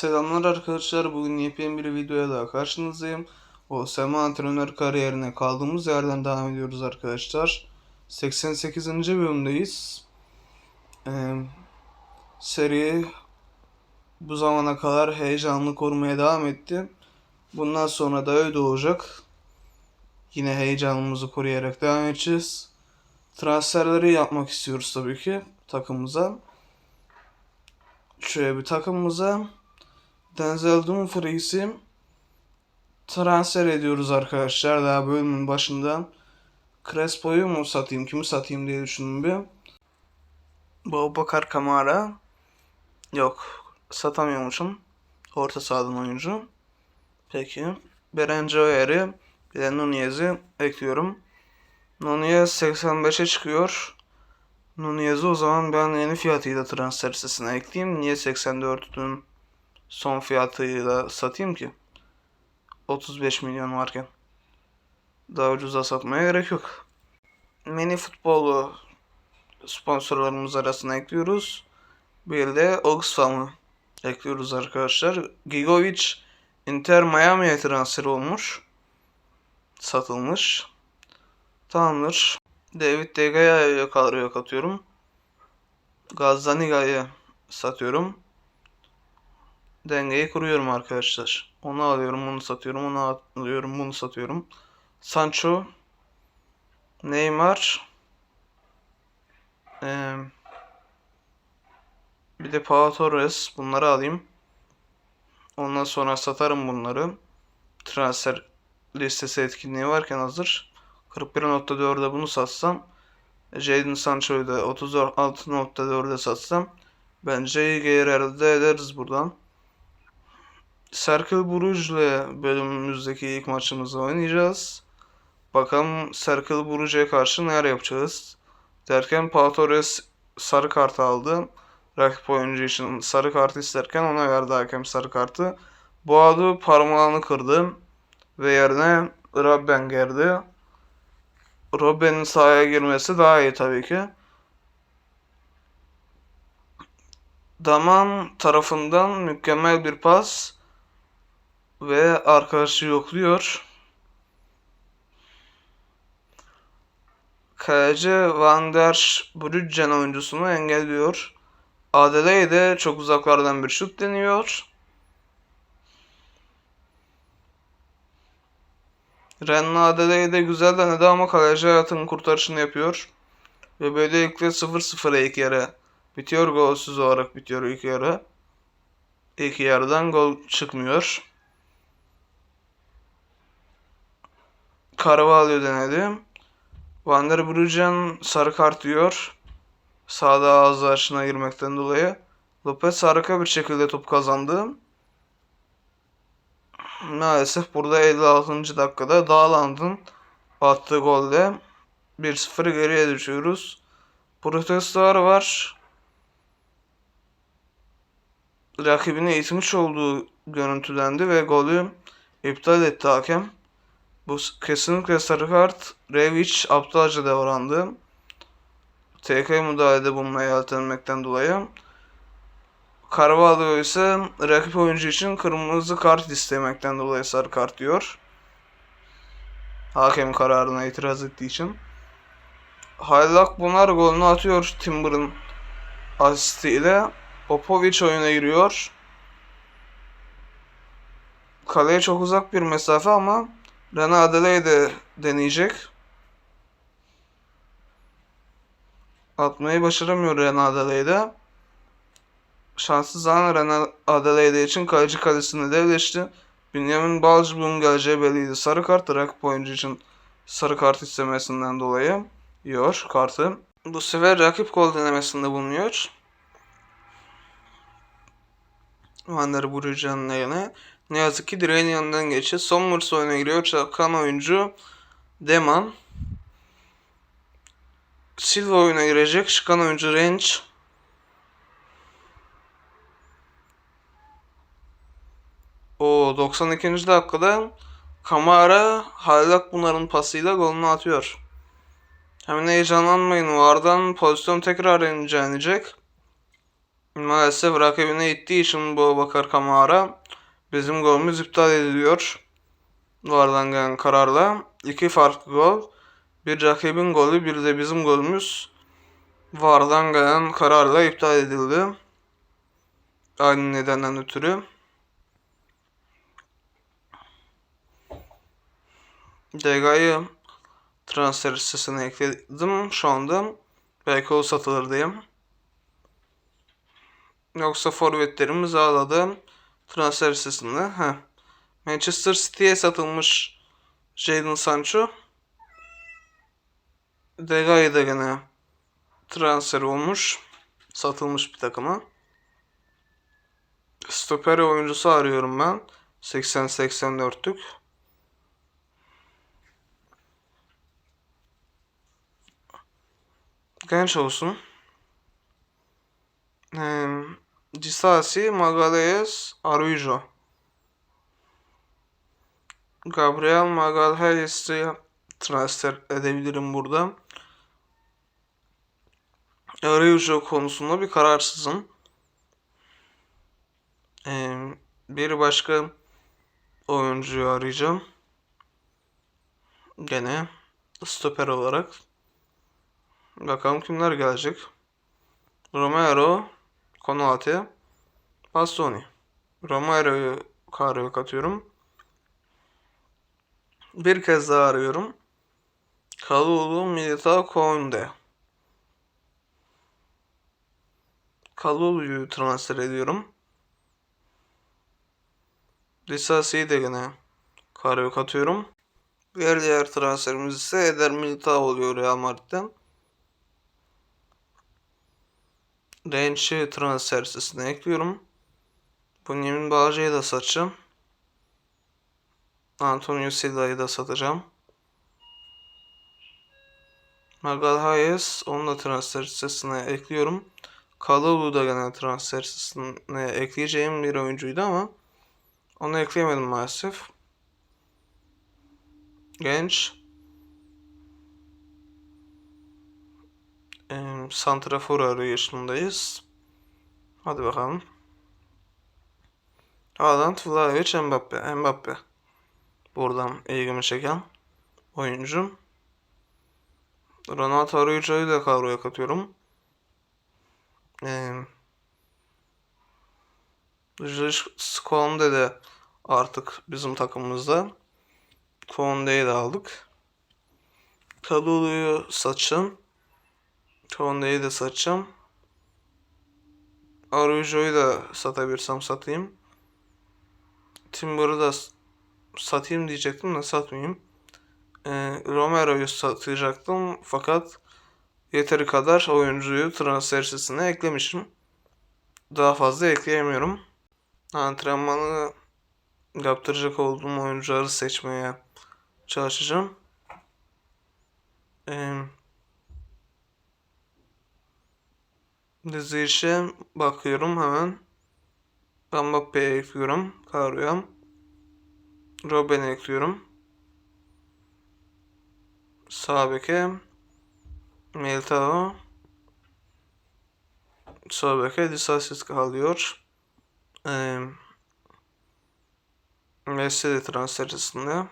Selamlar arkadaşlar. Bugün yepyeni bir videoya daha karşınızdayım. O Sema antrenör kariyerine kaldığımız yerden devam ediyoruz arkadaşlar. 88. bölümdeyiz. Ee, seri bu zamana kadar heyecanlı korumaya devam etti. Bundan sonra da öyle olacak. Yine heyecanımızı koruyarak devam edeceğiz. Transferleri yapmak istiyoruz tabii ki takımımıza. Şöyle bir takımımıza Denzel Dumfries'i transfer ediyoruz arkadaşlar. Daha bölümün başında. Crespo'yu mu satayım, kimi satayım diye düşündüm bir. Babakar Kamara. Yok, satamıyormuşum. Orta sahadan oyuncu. Peki. Beren Joyer'i, bir Nunez'i ekliyorum. Nunez 85'e çıkıyor. Nunez'i o zaman ben yeni fiyatıyla transfer listesine ekleyeyim. Niye 84'ün son fiyatıyla satayım ki? 35 milyon varken. Daha ucuza satmaya gerek yok. Mini futbolu sponsorlarımız arasına ekliyoruz. Bir de Oxfam'ı ekliyoruz arkadaşlar. Gigovic Inter Miami'ye transfer olmuş. Satılmış. Tamamdır. David De Gea'ya kadroya katıyorum. Gazzaniga'yı satıyorum. Dengeyi kuruyorum arkadaşlar. Onu alıyorum, bunu satıyorum, onu alıyorum, bunu satıyorum. Sancho, Neymar, ee, bir de Pau Torres. Bunları alayım. Ondan sonra satarım bunları. Transfer listesi etkinliği varken hazır. 41.4'e bunu satsam Jadon Sancho'yu da 36.4'e satsam bence iyi gelir elde ederiz buradan. Cercle Bruges'le bölümümüzdeki ilk maçımızı oynayacağız. Bakalım Cercle Bruges'e karşı neler yapacağız. Derken Pau Torres sarı kart aldı. Rakip oyuncu için sarı kart isterken ona verdi hakem sarı kartı. Boğadu parmağını kırdı ve yerine Rabben geldi. Robben'in sahaya girmesi daha iyi tabii ki. Daman tarafından mükemmel bir pas ve arkadaşı yokluyor. Kaleci Van der Bruggen oyuncusunu engelliyor. Adelaide çok uzaklardan bir şut deniyor. Renan Adelaide güzel denedi ama kaleci hayatının kurtarışını yapıyor. Ve böylelikle 0-0'a ilk yarı bitiyor. Golsüz olarak bitiyor ilk yarı. İlk yarıdan gol çıkmıyor. Carvalho denedi. Van der Bruggen sarı kart diyor. Sağda ağzı açına girmekten dolayı. Lopez harika bir şekilde top kazandı. Maalesef burada 56. dakikada Dağland'ın attığı golle 1-0 geriye düşüyoruz. Protestolar var. Rakibini itmiş olduğu görüntülendi ve golü iptal etti hakem. Bu kesinlikle sarı kart. Revic aptalca davrandı. TK müdahalede bulunmaya yeltenmekten dolayı. Carvalho ise rakip oyuncu için kırmızı kart istemekten dolayı sarı kart diyor. Hakem kararına itiraz ettiği için. Haylak Bunar golünü atıyor Timber'ın asistiyle. Popovic oyuna giriyor. Kaleye çok uzak bir mesafe ama Renan Adelaide deneyecek. Atmayı başaramıyor Renan Adelaide. Şanssız an Renan Adelaide için kaleci kalesini devleşti. Benjamin Balcıbun geleceği belliydi. Sarı kart rakip oyuncu için sarı kart istemesinden dolayı yiyor kartı. Bu sefer rakip gol denemesinde bulunuyor. Van der Bruggen'in yerine. Ne yazık ki direğin yanından geçiyor. Sommers oyuna giriyor. Çakan oyuncu Deman. Silva oyuna girecek. Çıkan oyuncu Range. O 92. dakikada Kamara Haylak bunların pasıyla golünü atıyor. Hemen heyecanlanmayın. Vardan pozisyon tekrar incelenecek. Maalesef rakibine ittiği için bu Bakar Kamara bizim golümüz iptal ediliyor. Vardan gelen kararla. iki farklı gol. Bir rakibin golü bir de bizim golümüz Vardan gelen kararla iptal edildi. Aynı nedenden ötürü. Dega'yı transfer listesine ekledim şu anda. Belki o satılır diyeyim. Yoksa forvetlerimiz ağladı. Transfer listesinde. Heh. Manchester City'ye satılmış Jadon Sancho. Dega'yı da gene transfer olmuş. Satılmış bir takıma. Stoper oyuncusu arıyorum ben. 80-84'lük. Genç olsun. Ee, Cisasi, Magalhaes, Araujo. Gabriel Magalhaes'i transfer edebilirim burada. Araujo konusunda bir kararsızım. Ee, bir başka oyuncuyu arayacağım. Gene stoper olarak. Bakalım kimler gelecek. Romero, Konate, Bastoni. Romero'yu kadroya katıyorum. Bir kez daha arıyorum. Kalulu, Milita, Konde. Kalulu'yu transfer ediyorum. Disasi'yi de gene kadroya katıyorum. Diğer diğer transferimiz ise Eder Militao oluyor Real Madrid'den. Renç'i transfer listesine ekliyorum. Bunyamin Bağcı'yı da satacağım. Antonio Silva'yı da satacağım. Magal Hayes onu da transfer listesine ekliyorum. Kalulu da gene transfer listesine ekleyeceğim bir oyuncuydu ama onu ekleyemedim maalesef. Genç. Ee, Santrafor arayışındayız. Hadi bakalım. Haaland, Vlahovic, Mbappe. Mbappe. Buradan ilgimi çeken oyuncu. Ronaldo Araujo'yu da kadroya katıyorum. Ee, Skonde de artık bizim takımımızda. Konde'yi de aldık. Kalulu'yu satacağım. Konde'yi de satacağım. Araujo'yu da satabilirsem satayım. Timber'ı da satayım diyecektim de satmayayım. Ee, Romero'yu satacaktım fakat yeteri kadar oyuncuyu transfer listesine eklemişim. Daha fazla ekleyemiyorum. Antrenmanı yaptıracak olduğum oyuncuları seçmeye çalışacağım. Ee, dizi işe bakıyorum hemen. Mbappe'ye ekliyorum. Kadroya. Robben'i ekliyorum. Sağ beke Militao Sol beke Disasiz kalıyor. Ee, Messi de transfer listesinde.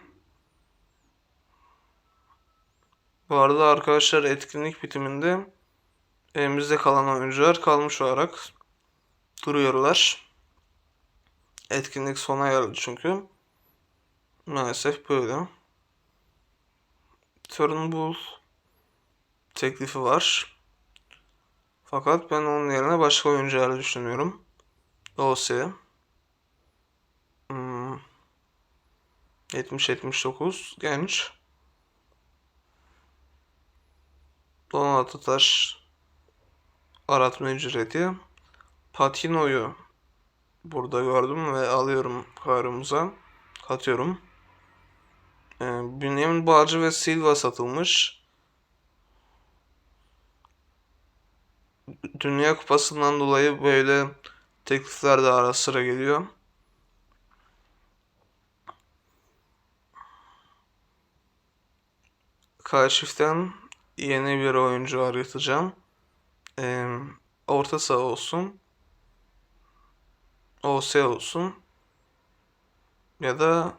Bu arada arkadaşlar etkinlik bitiminde elimizde kalan oyuncular kalmış olarak duruyorlar. Etkinlik sona geldi çünkü. Maalesef böyle. Turnbull teklifi var. Fakat ben onun yerine başka oyuncuları düşünüyorum. Hmm. 70-79 genç. Donat Taş aratma ücreti. Patino'yu burada gördüm ve alıyorum karımıza. Katıyorum. Ee, Bünyamin Bağcı ve Silva satılmış. Dünya Kupası'ndan dolayı böyle teklifler de ara sıra geliyor. Kaşif'ten yeni bir oyuncu arayacağım. Ee, orta saha olsun. OS olsun. Ya da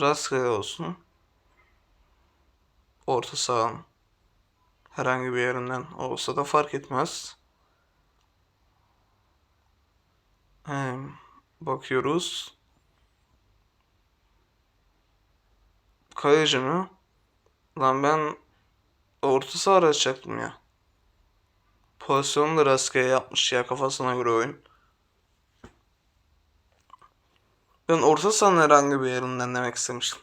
rastgele olsun. Orta sahanın herhangi bir yerinden olsa da fark etmez. Hem bakıyoruz. Kaleci mi? Lan ben orta saha arayacaktım ya. Pozisyonu da rastgele yapmış ya kafasına göre oyun. Ben orta sahanın herhangi bir yerinden demek istemiştim.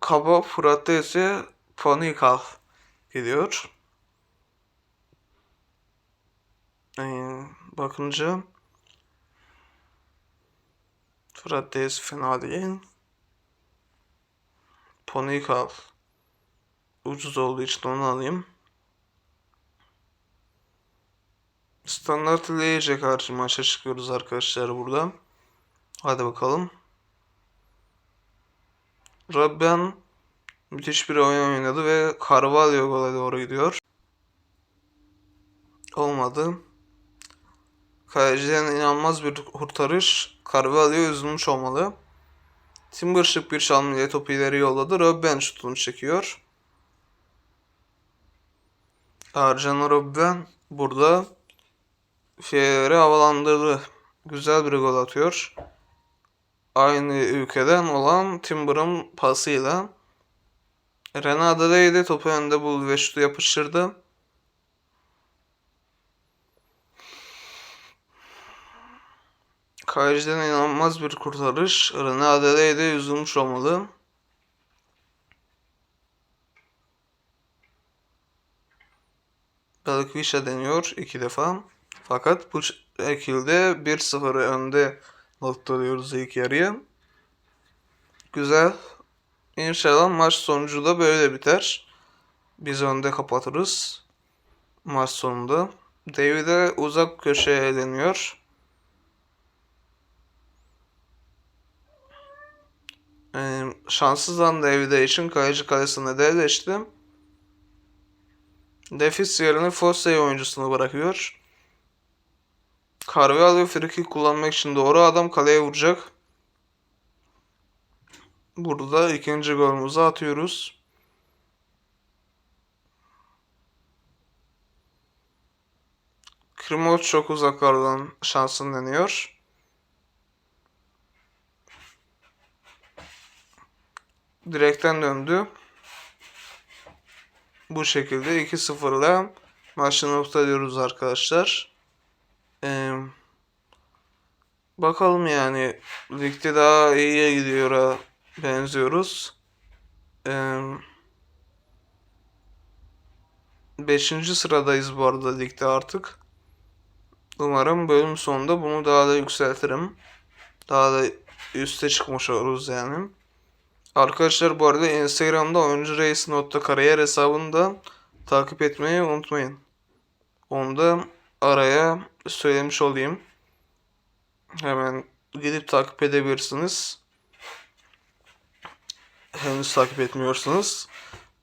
Kaba Fırat'ta ise Panikal geliyor. Ee, bakınca Fırat Dez fena değil. Panikal ucuz olduğu için onu alayım. Standart Leyce karşı maça çıkıyoruz arkadaşlar burada. Hadi bakalım. Rabben müthiş bir oyun oynadı ve Carvalho gola doğru gidiyor. Olmadı. Kaleciden inanılmaz bir kurtarış. Carvalho üzülmüş olmalı. Timber şık bir çalım ile topu ileri yolladı. Robben şutunu çekiyor. Arjan Robben burada şeyleri havalandırdı. Güzel bir gol atıyor. Aynı ülkeden olan Timber'ın pasıyla. Renato de topu önde buldu ve şutu yapıştırdı. Kaleciden inanılmaz bir kurtarış. Renato de üzülmüş olmalı. Balıkvişa deniyor iki defa. Fakat bu şekilde 1-0 önde noktalıyoruz ilk yarıya. Güzel. İnşallah maç sonucu da böyle biter. Biz önde kapatırız. Maç sonunda. David'e uzak köşeye deniyor. Ee, şanssızdan David'e için kaleci kalesine devleşti. Defis yerine Fossey oyuncusunu bırakıyor. Carvalho friki kullanmak için doğru adam kaleye vuracak. Burada ikinci golümüzü atıyoruz. Krimov çok uzaklardan şansın deniyor. Direkten döndü. Bu şekilde 2-0 ile maçı noktalıyoruz arkadaşlar. Ee, bakalım yani ligde daha iyiye gidiyor benziyoruz. Ee, beşinci sıradayız bu arada ligde artık. Umarım bölüm sonunda bunu daha da yükseltirim. Daha da üste çıkmış oluruz yani. Arkadaşlar bu arada Instagram'da oyuncu reis notta hesabını da takip etmeyi unutmayın. Onu da araya söylemiş olayım. Hemen gidip takip edebilirsiniz. Henüz takip etmiyorsanız.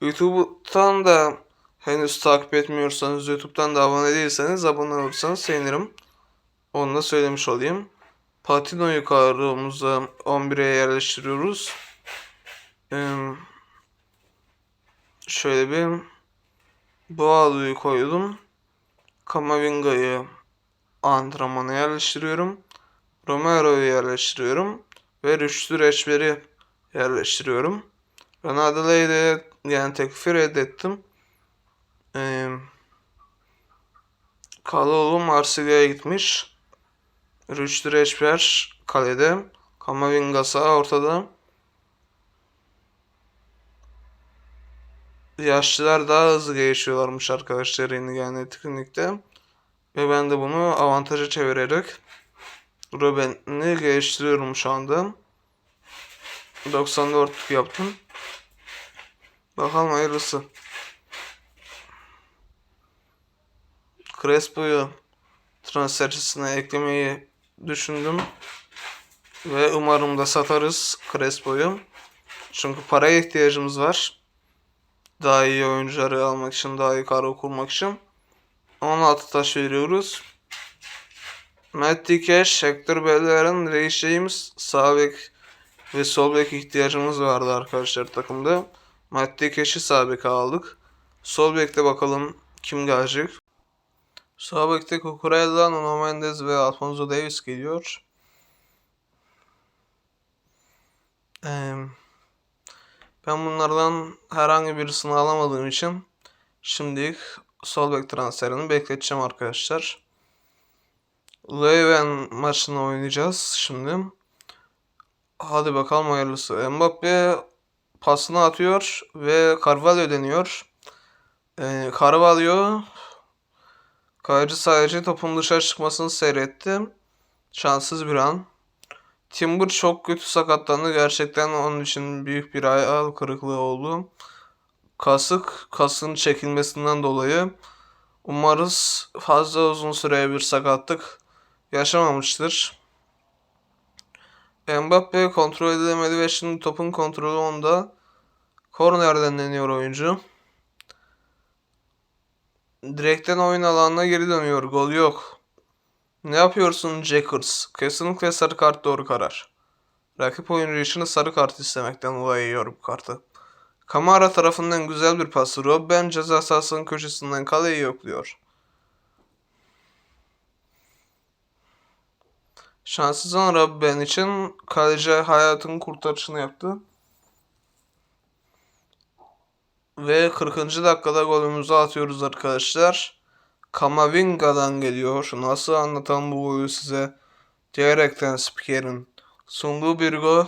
YouTube'dan da henüz takip etmiyorsanız, YouTube'dan da abone değilseniz abone olursanız sevinirim. Onu da söylemiş olayım. Patino'yu kadromuza 11'e yerleştiriyoruz. Şöyle bir Boğalı'yı koydum. Kamavinga'yı antrenmana yerleştiriyorum. Romero'yu yerleştiriyorum. Ve Rüştü Reçber'i yerleştiriyorum. Ronaldo'yu de yani teklifi reddettim. Ee, Kaloğlu Marsilya'ya gitmiş. Rüştü Reçber kalede. Kamavinga sağ ortada. Yaşlılar daha hızlı gelişiyorlarmış arkadaşlar yeni gelen etkinlikte. Ve ben de bunu avantaja çevirerek Robin'i geliştiriyorum şu anda. 94 yaptım. Bakalım hayırlısı. Crespo'yu transfercisine eklemeyi düşündüm. Ve umarım da satarız Crespo'yu. Çünkü paraya ihtiyacımız var daha iyi oyuncuları almak için, daha iyi kadro kurmak için. 16 taş veriyoruz. Matt Dikeş, Hector Bellerin, Reis James, sağ ve sol bek ihtiyacımız vardı arkadaşlar takımda. Matt Dikeş'i sağ aldık. Sol bekte bakalım kim gelecek. Sağ bekte Cucurella, Nuno Mendes ve Alfonso Davis geliyor. Eee, ben bunlardan herhangi birisini alamadığım için şimdilik sol bek transferini bekleteceğim arkadaşlar. Leuven maçını oynayacağız şimdi. Hadi bakalım hayırlısı. Mbappe pasını atıyor ve Carvalho deniyor. Ee, Carvalho Kayıcı sadece topun dışarı çıkmasını seyretti. Şanssız bir an. Timber çok kötü sakatlandı. Gerçekten onun için büyük bir hayal kırıklığı oldu. Kasık, kasın çekilmesinden dolayı umarız fazla uzun süreye bir sakatlık yaşamamıştır. Mbappe kontrol edilemedi ve şimdi topun kontrolü onda. Kornerden deniyor oyuncu. Direkten oyun alanına geri dönüyor. Gol yok. Ne yapıyorsun Jackers? Kesinlikle sarı kart doğru karar. Rakip oyuncu için sarı kart istemekten dolayı yiyor bu kartı. Kamara tarafından güzel bir pası. Robben ceza sahasının köşesinden kaleyi yokluyor. Şanssız an Robben için kaleci hayatının kurtarışını yaptı. Ve 40. dakikada golümüzü atıyoruz arkadaşlar. Kamavinga'dan geliyor. Nasıl anlatan bu golü size? Diyerekten spikerin sunduğu bir gol.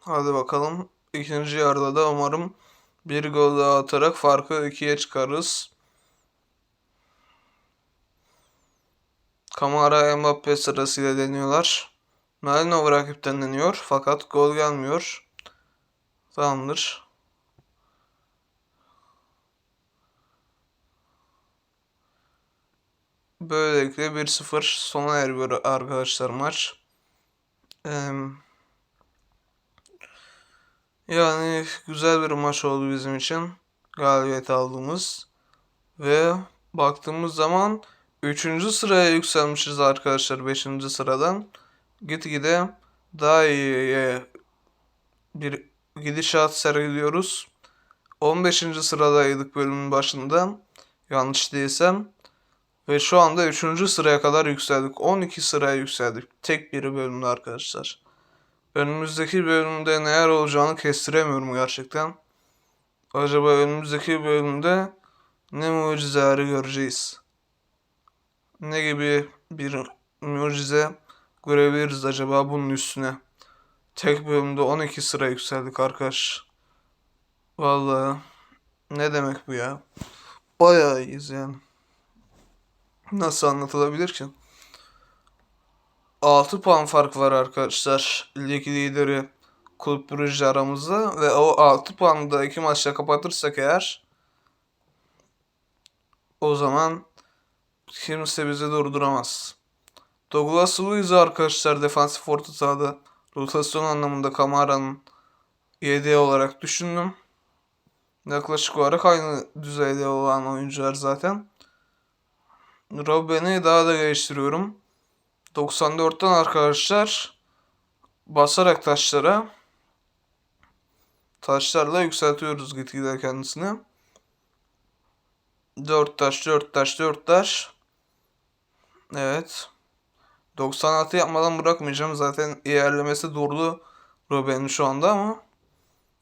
Hadi bakalım. İkinci yarıda da umarım bir gol daha atarak farkı ikiye çıkarırız. Kamara Mbappe sırasıyla deniyorlar. Malinov rakipten deniyor fakat gol gelmiyor. Tamamdır. Böylelikle 1-0 sona eriyor arkadaşlar maç. Ee, yani güzel bir maç oldu bizim için. Galibiyet aldığımız. Ve baktığımız zaman 3. sıraya yükselmişiz arkadaşlar 5. sıradan. Gitgide daha iyiye bir gidişat sergiliyoruz. 15. sıradaydık bölümün başında. Yanlış değilsem. Ve şu anda 3. sıraya kadar yükseldik. 12 sıraya yükseldik. Tek bir bölümde arkadaşlar. Önümüzdeki bölümde neler olacağını kestiremiyorum gerçekten. Acaba önümüzdeki bölümde ne mucizeleri göreceğiz? Ne gibi bir mucize görebiliriz acaba bunun üstüne? Tek bölümde 12 sıra yükseldik arkadaş. Vallahi ne demek bu ya? Bayağı iyiyiz yani. Nasıl anlatılabilir ki? 6 puan fark var arkadaşlar. Lig lideri Kulüp Brugge aramızda ve o 6 puanı da iki maçla kapatırsak eğer o zaman kimse bizi durduramaz. Douglas Luiz arkadaşlar defansif orta sahada rotasyon anlamında Kamara'nın yedeği olarak düşündüm. Yaklaşık olarak aynı düzeyde olan oyuncular zaten. Robben'i daha da geliştiriyorum. 94'ten arkadaşlar basarak taşlara taşlarla yükseltiyoruz gitgide kendisini. 4 taş, 4 taş, 4 taş. Evet. 96 yapmadan bırakmayacağım. Zaten ilerlemesi durdu Robben'in şu anda ama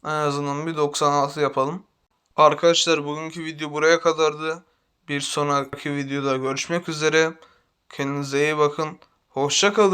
en azından bir 96 yapalım. Arkadaşlar bugünkü video buraya kadardı. Bir sonraki videoda görüşmek üzere. Kendinize iyi bakın. Hoşça kalın.